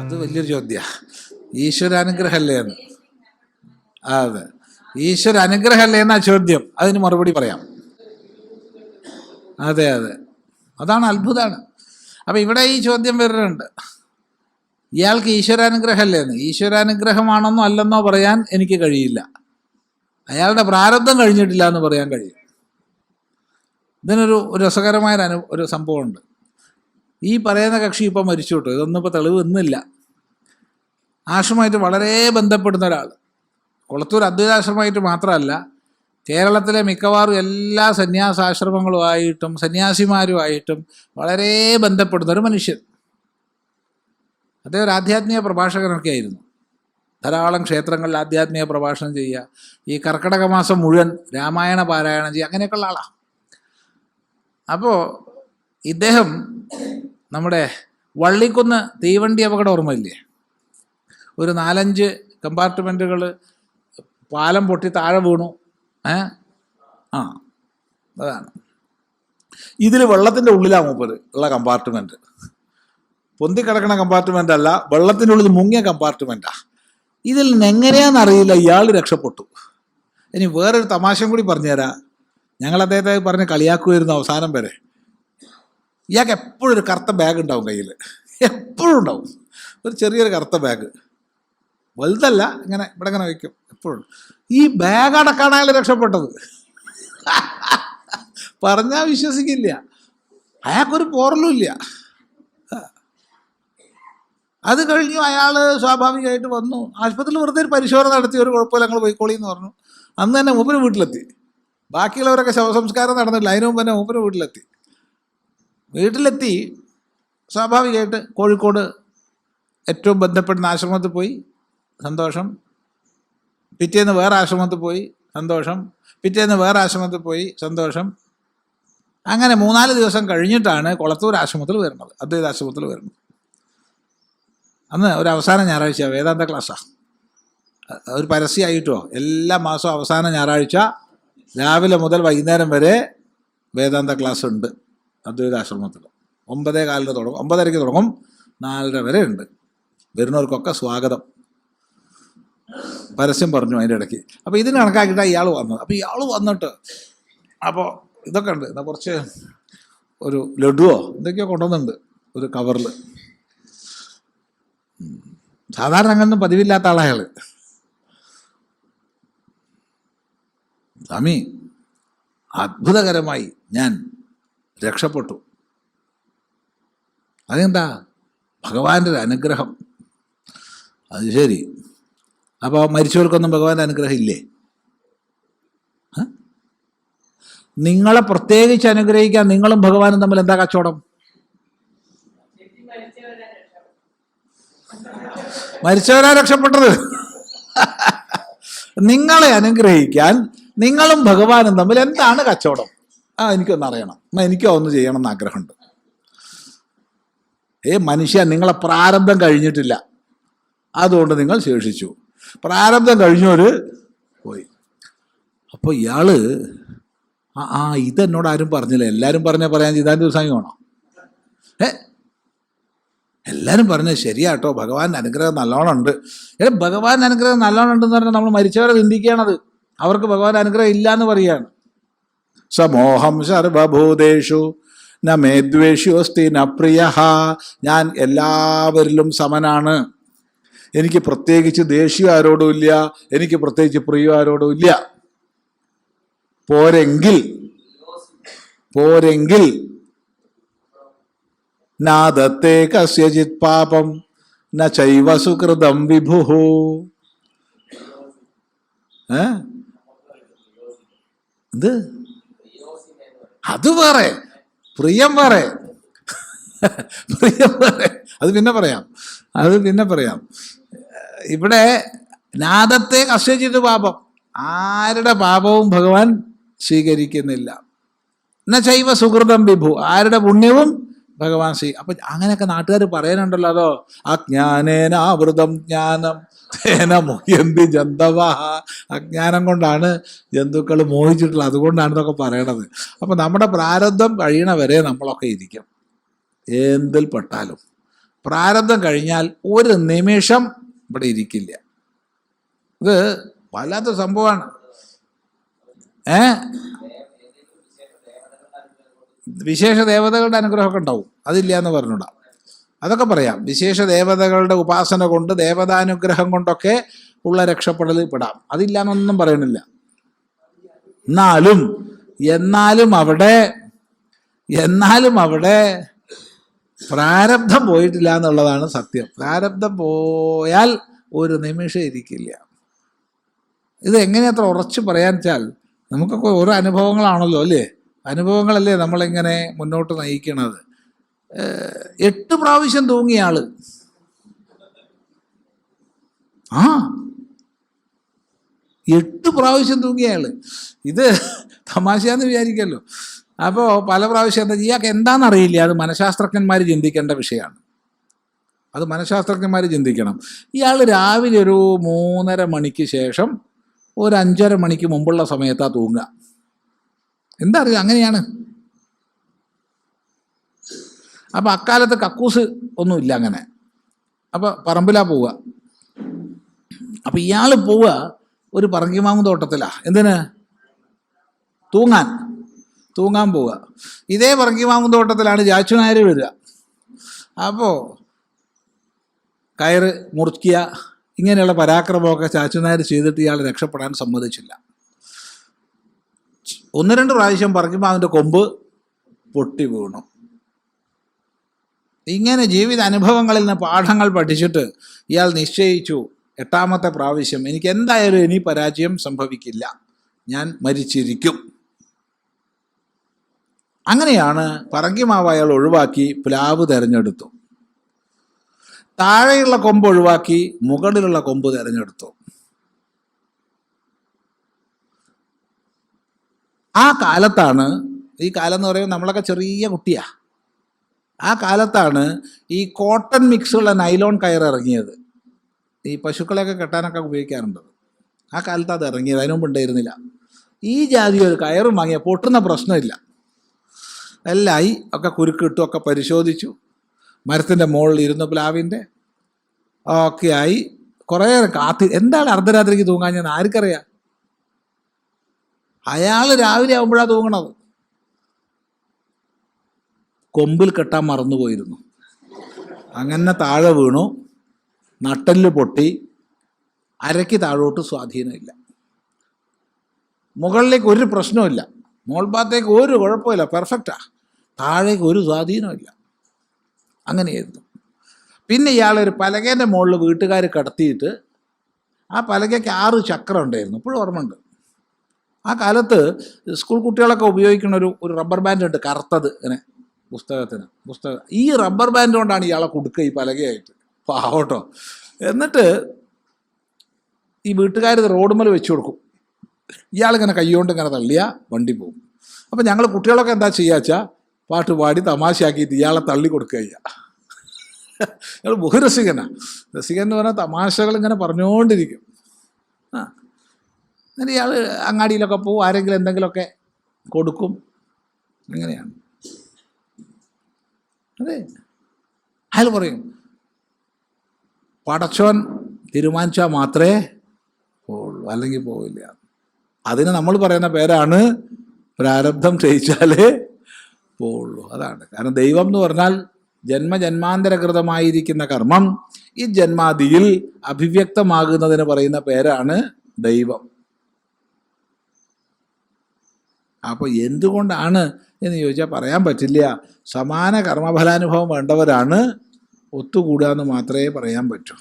അത് വലിയൊരു ചോദ്യ. ഈശ്വരാനുഗ്രഹമല്ലേ എന്ന്. അതെ. ഈശ്വര അനുഗ്രഹമല്ലേ എന്നാ ചോദ്യം. അതിന് മറുപടി പറയാം. അതെ അതെ. അതാണ് അത്ഭുതമാണ് അപ്പം ഇവിടെ ഈ ചോദ്യം വരുന്നുണ്ട് ഇയാൾക്ക് ഈശ്വരാനുഗ്രഹമല്ലേ എന്ന് ഈശ്വരാനുഗ്രഹമാണെന്നോ അല്ലെന്നോ പറയാൻ എനിക്ക് കഴിയില്ല. അയാളുടെ പ്രാരബ്ധം കഴിഞ്ഞിട്ടില്ല എന്ന് പറയാൻ കഴിയും. ഇതിനൊരു ഒരു രസകരമായ അനു ഒരു സംഭവമുണ്ട്. ഈ പറയുന്ന കക്ഷി ഇപ്പം മരിച്ചു കിട്ടും ഇതൊന്നും ഇപ്പോൾ തെളിവ് ഇന്നില്ല. ആശ്രമമായിട്ട് വളരെ ബന്ധപ്പെടുന്ന ഒരാൾ. കുളത്തൂർ അദ്വൈതാശ്രമമായിട്ട് മാത്രമല്ല കേരളത്തിലെ മിക്കവാറും എല്ലാ സന്യാസാശ്രമങ്ങളുമായിട്ടും സന്യാസിമാരുമായിട്ടും വളരെ ബന്ധപ്പെടുന്ന ഒരു മനുഷ്യൻ. അദ്ദേഹം ഒരു ആധ്യാത്മിക പ്രഭാഷകനൊക്കെ ആയിരുന്നു. ധാരാളം ക്ഷേത്രങ്ങളിൽ ആധ്യാത്മിക പ്രഭാഷണം ചെയ്യുക. ഈ കർക്കടക മാസം മുഴുവൻ രാമായണ പാരായണം ചെയ്യുക. അങ്ങനെയൊക്കെയുള്ള ആളാണ് അപ്പോൾ ഇദ്ദേഹം നമ്മുടെ വള്ളിക്കുന്ന് തീവണ്ടി അപകടം ഓർമ്മയില്ലേ? ഒരു നാലഞ്ച് കമ്പാർട്ട്മെന്റുകൾ പാലം പൊട്ടി താഴെ വീണു. ഏ? ആ അതാണ്. ഇതിൽ വെള്ളത്തിന്റെ ഉള്ളിലാണ് മൂപ്പര് ഉള്ള കമ്പാർട്ട്മെന്റ് പൊന്തി കിടക്കുന്ന കമ്പാർട്ട്മെന്റ് അല്ല വെള്ളത്തിന്റെ ഉള്ളിൽ മുങ്ങിയ കമ്പാർട്ട്മെന്റാണ് ഇതിൽ നിന്ന് എങ്ങനെയാണെന്നറിയില്ല ഇയാൾ രക്ഷപ്പെട്ടു. ഇനി വേറൊരു തമാശയും കൂടി പറഞ്ഞുതരാം. ഞങ്ങൾ അദ്ദേഹത്തെ പറഞ്ഞ് കളിയാക്കുമായിരുന്നു അവസാനം വരെ. ഇയാൾക്ക് എപ്പോഴും ഒരു കറുത്ത ബാഗ് ഉണ്ടാവും കയ്യിൽ എപ്പോഴും ഉണ്ടാവും. ഒരു ചെറിയൊരു കറുത്ത ബാഗ് വലുതല്ല ഇങ്ങനെ ഇവിടെ ഇങ്ങനെ വയ്ക്കും. എപ്പോഴും. ഈ ബാഗ് അടക്കാണ് രക്ഷപ്പെട്ടത്. പറഞ്ഞാൽ വിശ്വസിക്കില്ല. അയാൾക്കൊരു പോറലും ഇല്ല. അത് കഴിഞ്ഞു അയാൾ സ്വാഭാവികമായിട്ട് വന്നു. ആശുപത്രിയിൽ വെറുതെ ഒരു പരിശോധന നടത്തി ഒരു കുഴപ്പമില്ല ഞങ്ങൾ പോയിക്കോളി എന്ന് പറഞ്ഞു. അന്ന് തന്നെ മൂപ്പര് വീട്ടിലെത്തി. ബാക്കിയുള്ളവരൊക്കെ ശവസംസ്കാരം നടന്നില്ല അതിനു മുമ്പ് തന്നെ മൂപ്പര് വീട്ടിലെത്തി. വീട്ടിലെത്തി സ്വാഭാവികമായിട്ട് കോഴിക്കോട് ഏറ്റവും ബന്ധപ്പെടുന്ന ആശ്രമത്തിൽ പോയി സന്തോഷം. പിറ്റേന്ന് വേറെ ആശ്രമത്തിൽ പോയി സന്തോഷം. പിറ്റേന്ന് വേറെ ആശ്രമത്തിൽ പോയി സന്തോഷം. അങ്ങനെ മൂന്നാൽ ദിവസം കഴിഞ്ഞിട്ടാണ് കൊളത്തൂർ ആശ്രമത്തിൽ വരുന്നത്. അദ്വൈത ആശ്രമത്തിൽ വരുന്നത്. അന്ന് ഒരു അവസാന ഞായറാഴ്ച വേദാന്ത ക്ലാസ്സാണ് ഒരു പരസ്യമായിട്ടോ എല്ലാ മാസവും അവസാന ഞായറാഴ്ച രാവിലെ മുതൽ വൈകുന്നേരം വരെ വേദാന്ത ക്ലാസ് ഉണ്ട്. അദ്വൈത ആശ്രമത്തിൽ ഒമ്പതേ കാലിന് തുടങ്ങും. ഒമ്പതരയ്ക്ക് തുടങ്ങും. നാലര വരെ ഉണ്ട്. വരുന്നവർക്കൊക്കെ സ്വാഗതം. പരസ്യം പറഞ്ഞു അതിന്റെ ഇടയ്ക്ക്. അപ്പോൾ ഇതിന് കണക്കാക്കിയിട്ടാണ് ഇയാൾ വന്നത്. അപ്പോൾ ഇയാൾ വന്നിട്ട് അപ്പോൾ ഇതൊക്കെ ഉണ്ട്. എന്നാൽ കുറച്ച് ഒരു ലഡുവോ എന്തൊക്കെയോ കൊണ്ടുവന്നിട്ടുണ്ട് ഒരു കവറിൽ സാധാരണ അങ്ങനൊന്നും പതിവില്ലാത്ത ആളാ അയാൾ സ്വാമി അത്ഭുതകരമായി ഞാൻ രക്ഷപ്പെട്ടു. അതെന്താ? ഭഗവാന്റെ ഒരു അനുഗ്രഹം. അത് ശരി. അപ്പോൾ മരിച്ചവർക്കൊന്നും ഭഗവാന്റെ അനുഗ്രഹം ഇല്ലേ? നിങ്ങളെ പ്രത്യേകിച്ച് അനുഗ്രഹിക്കാൻ നിങ്ങളും ഭഗവാനും തമ്മിൽ എന്താ കച്ചവടം? മരിച്ചവരാ രക്ഷപ്പെട്ടത്. നിങ്ങളെ അനുഗ്രഹിക്കാൻ നിങ്ങളും ഭഗവാനും തമ്മിൽ എന്താണ് കച്ചവടം? ആ എനിക്കൊന്ന് അറിയണം. എന്നാ എനിക്കോ ഒന്ന് ചെയ്യണം എന്ന് ആഗ്രഹമുണ്ട്. ഏ മനുഷ്യ നിങ്ങളെ പ്രാരബ്ധം കഴിഞ്ഞിട്ടില്ല. അതുകൊണ്ട് നിങ്ങൾ ശേഷിച്ചു. പ്രാരബ്ധം കഴിഞ്ഞവര് പോയി. അപ്പോൾ ഇയാൾ ആ ആ ഇതെന്നോട് ആരും പറഞ്ഞില്ല. എല്ലാവരും പറഞ്ഞാൽ പറയാൻ ചെയ്താൻ ദിവസം വേണോ ഏ? എല്ലാവരും പറഞ്ഞത് ശരിയാട്ടോ. ഭഗവാന്റെ അനുഗ്രഹം നല്ലോണം ഉണ്ട്. ഏ ഭഗവാന്റെ അനുഗ്രഹം നല്ലോണം ഉണ്ടെന്ന് പറഞ്ഞാൽ നമ്മൾ മരിച്ചവരെ ചിന്തിക്കുകയാണത്. അവർക്ക് ഭഗവാൻ അനുഗ്രഹം ഇല്ല എന്ന് പറയാണ് സമോഹം സർവഭൂതേഷു ന മേദ്വേഷ്യോസ്തി ന പ്രിയ ഞാൻ എല്ലാവരിലും സമനാണ്. എനിക്ക് പ്രത്യേകിച്ച് ദേഷ്യം ആരോടും ഇല്ല എനിക്ക് പ്രത്യേകിച്ച് പ്രിയം ആരോടും ഇല്ല. പോരെങ്കിൽ പോരെങ്കിൽ നാദത്തെ കസ്യചിത് പാപം ന ചൈവ സുകൃതം വിഭു ഏ? എന്ത്? അത് വേറെ. പ്രിയം വേറെ. പ്രിയം വേറെ. അത് പിന്നെ പറയാം. അത് പിന്നെ പറയാം. ഇവിടെ നാദത്തെ കസ്യചിത് പാപം. ആരുടെ പാപവും ഭഗവാൻ സ്വീകരിക്കുന്നില്ല. എന്ന ചൈവ സുഹൃതം വിഭു. ആരുടെ പുണ്യവും ഭഗവാൻ സ്വീ അപ്പൊ അങ്ങനെയൊക്കെ നാട്ടുകാർ പറയാനുണ്ടല്ലോ അതോ? അജ്ഞാനേനാവൃതം ജ്ഞാനം. തേന മോഹന്തി ജന്തവ അജ്ഞാനം കൊണ്ടാണ് ജന്തുക്കൾ മോഹിച്ചിട്ടുള്ളത്. അതുകൊണ്ടാണെന്നൊക്കെ പറയണത്. അപ്പം നമ്മുടെ പ്രാരബ്ധം കഴിയണ വരെ നമ്മളൊക്കെ ഇരിക്കും. എന്തിൽ പെട്ടാലും. പ്രാരബ്ധം കഴിഞ്ഞാൽ ഒരു നിമിഷം ഇവിടെ ഇരിക്കില്ല. ഇത് വല്ലാത്ത സംഭവമാണ്. ഏ? വിശേഷ ദേവതകളുടെ അനുഗ്രഹമൊക്കെ ഉണ്ടാവും. അതില്ല എന്ന് പറഞ്ഞൂടാ അതൊക്കെ പറയാം. വിശേഷ ദേവതകളുടെ ഉപാസന കൊണ്ട് ദേവതാനുഗ്രഹം കൊണ്ടൊക്കെ ഉള്ള രക്ഷപ്പെടലിൽ പെടാം. അതില്ല എന്നൊന്നും പറയണില്ല. എന്നാലും എന്നാലും അവിടെ എന്നാലും അവിടെ പ്രാരബ്ധം പോയിട്ടില്ല എന്നുള്ളതാണ് സത്യം. പ്രാരബ്ധം പോയാൽ ഒരു നിമിഷം ഇരിക്കില്ല. ഇത് എങ്ങനെ അത്ര ഉറച്ചു പറയാൻ വെച്ചാൽ നമുക്കൊക്കെ ഓരോ അനുഭവങ്ങളാണല്ലോ അല്ലേ? അനുഭവങ്ങളല്ലേ നമ്മളിങ്ങനെ മുന്നോട്ട് നയിക്കണത്. എട്ട് പ്രാവശ്യം തൂങ്ങിയ ആൾ. ആ എട്ട് പ്രാവശ്യം തൂങ്ങിയ ആൾ. ഇത് തമാശയാന്ന് വിചാരിക്കല്ലോ. അപ്പോൾ പല പ്രാവശ്യം എന്താ ഇയാൾക്ക് എന്താണെന്നറിയില്ല. അത് മനഃശാസ്ത്രജ്ഞന്മാർ ചിന്തിക്കേണ്ട വിഷയമാണ്. അത് മനഃശാസ്ത്രജ്ഞന്മാർ ചിന്തിക്കണം. ഇയാൾ രാവിലെ ഒരു മൂന്നര മണിക്ക് ശേഷം ഒരു അഞ്ചര മണിക്ക് മുമ്പുള്ള സമയത്താണ് തൂങ്ങുക. എന്താ അറിയുക അങ്ങനെയാണ്. അപ്പം അക്കാലത്ത് കക്കൂസ് ഒന്നുമില്ല അങ്ങനെ. അപ്പം പറമ്പിലാ പോവുക. അപ്പം ഇയാൾ പോവുക ഒരു പറങ്കിമാങ്ങ് തോട്ടത്തിലാണ് എന്തിന്? തൂങ്ങാൻ. തൂങ്ങാൻ പോവുക. ഇതേ പറങ്കിമാങ്ങ് തോട്ടത്തിലാണ് ജാച്ചു നായർ വരിക. അപ്പോൾ കയറ് മുറിക്കുക ഇങ്ങനെയുള്ള പരാക്രമമൊക്കെ ചാച്ചു നായർ ചെയ്തിട്ട് ഇയാൾ രക്ഷപ്പെടാൻ സമ്മതിച്ചില്ല. ഒന്ന് രണ്ട് പ്രാവശ്യം പറങ്കിമാവിന്റെ കൊമ്പ് പൊട്ടി വീണു. ഇങ്ങനെ ജീവിത അനുഭവങ്ങളിൽ നിന്ന് പാഠങ്ങൾ പഠിച്ചിട്ട് ഇയാൾ നിശ്ചയിച്ചു എട്ടാമത്തെ പ്രാവശ്യം എനിക്ക് എന്തായാലും ഇനി പരാജയം സംഭവിക്കില്ല. ഞാൻ മരിച്ചിരിക്കും. അങ്ങനെയാണ് പറങ്കിമാവ് അയാൾ ഒഴിവാക്കി പ്ലാവ് തിരഞ്ഞെടുത്തു. താഴെയുള്ള കൊമ്പ് ഒഴിവാക്കി മുകളിലുള്ള കൊമ്പ് തിരഞ്ഞെടുത്തു. ആ കാലത്താണ് ഈ കാലം എന്ന് പറയുമ്പോൾ നമ്മളൊക്കെ ചെറിയ കുട്ടിയാ. ആ കാലത്താണ് ഈ കോട്ടൺ മിക്സുള്ള നൈലോൺ കയർ ഇറങ്ങിയത്. ഈ പശുക്കളെയൊക്കെ കെട്ടാനൊക്കെ ഉപയോഗിക്കാറുണ്ട്. ആ കാലത്ത് അത് ഇറങ്ങിയത് അതിനുമുമ്പ് ഉണ്ടായിരുന്നില്ല. ഈ ജാതി ഒരു കയറും വാങ്ങിയ പൊട്ടുന്ന പ്രശ്നമില്ല. എല്ലായി ഒക്കെ കുരുക്കിട്ടു ഒക്കെ പരിശോധിച്ചു. മരത്തിന്റെ മുകളിൽ ഇരുന്നു പ്ലാവിന്റെ ഒക്കെ ആയി കുറേ കാത്തി. എന്താണ് അർദ്ധരാത്രിക്ക് തൂങ്ങാൻ ഞാൻ ആർക്കറിയാം? അയാൾ രാവിലെ ആകുമ്പോഴാണ് തൂങ്ങണത്. കൊമ്പിൽ കെട്ടാൻ മറന്നുപോയിരുന്നു. അങ്ങനെ താഴെ വീണു. നട്ടലിൽ പൊട്ടി. അരയ്ക്ക് താഴോട്ട് സ്വാധീനമില്ല. മുകളിലേക്ക് ഒരു പ്രശ്നമില്ല മോൾ ഭാഗത്തേക്ക് ഒരു കുഴപ്പമില്ല പെർഫെക്റ്റാ താഴേക്ക് ഒരു സ്വാധീനമില്ല അങ്ങനെയായിരുന്നു. പിന്നെ ഇയാളൊരു പലകേന്റെ മുകളിൽ വീട്ടുകാർ കടത്തിയിട്ട് ആ പലകയ്ക്ക് ആറ് ചക്രം ഉണ്ടായിരുന്നു. ഇപ്പോഴും ഓർമ്മയുണ്ട്. ആ കാലത്ത് സ്കൂൾ കുട്ടികളൊക്കെ ഉപയോഗിക്കുന്ന ഒരു ഒരു റബ്ബർ ബാൻഡ് ഉണ്ട്. കറുത്തത്. ഇങ്ങനെ പുസ്തകത്തിന്. പുസ്തകം ഈ റബ്ബർ ബാൻഡ് കൊണ്ടാണ് ഇയാളെ കൊടുക്കുക ഈ പലകയായിട്ട്. പാവട്ടോ എന്നിട്ട് ഈ വീട്ടുകാർ റോഡുമ്മൽ വെച്ച് കൊടുക്കും. ഇയാളിങ്ങനെ കൈകൊണ്ട് ഇങ്ങനെ തള്ളിയ വണ്ടി പോകും. അപ്പം ഞങ്ങൾ കുട്ടികളൊക്കെ എന്താ ചെയ്യുക വെച്ചാൽ പാട്ട് പാടി തമാശയാക്കിയിട്ട് ഇയാളെ തള്ളി കൊടുക്കുക ചെയ്യുക ഇയാൾ ബഹുരസികനാണ് രസികൻ എന്ന് പറഞ്ഞാൽ തമാശകൾ ഇങ്ങനെ പറഞ്ഞുകൊണ്ടിരിക്കും ആ. എന്നിട്ട് ഇയാൾ അങ്ങാടിയിലൊക്കെ പോകും ആരെങ്കിലും എന്തെങ്കിലുമൊക്കെ കൊടുക്കും. അങ്ങനെയാണ്. അതെ. അയാൾ പറയും പടച്ചോൻ തീരുമാനിച്ചാൽ മാത്രമേ പോവുള്ളൂ അല്ലെങ്കിൽ പോവില്ല. അതിന് നമ്മൾ പറയുന്ന പേരാണ് പ്രാരബ്ധം ചെയ്യിച്ചാലേ പോവുള്ളൂ. അതാണ്. കാരണം ദൈവം എന്ന് പറഞ്ഞാൽ ജന്മജന്മാന്തരകൃതമായിരിക്കുന്ന കർമ്മം ഈ ജന്മാദിയിൽ അഭിവ്യക്തമാകുന്നതിന് പറയുന്ന പേരാണ് ദൈവം. അപ്പോൾ എന്തുകൊണ്ടാണ് എന്ന് ചോദിച്ചാൽ പറയാൻ പറ്റില്ല. സമാന കർമ്മഫലാനുഭവം വേണ്ടവരാണ്. ഒത്തുകൂടുക എന്ന് മാത്രമേ പറയാൻ പറ്റൂ.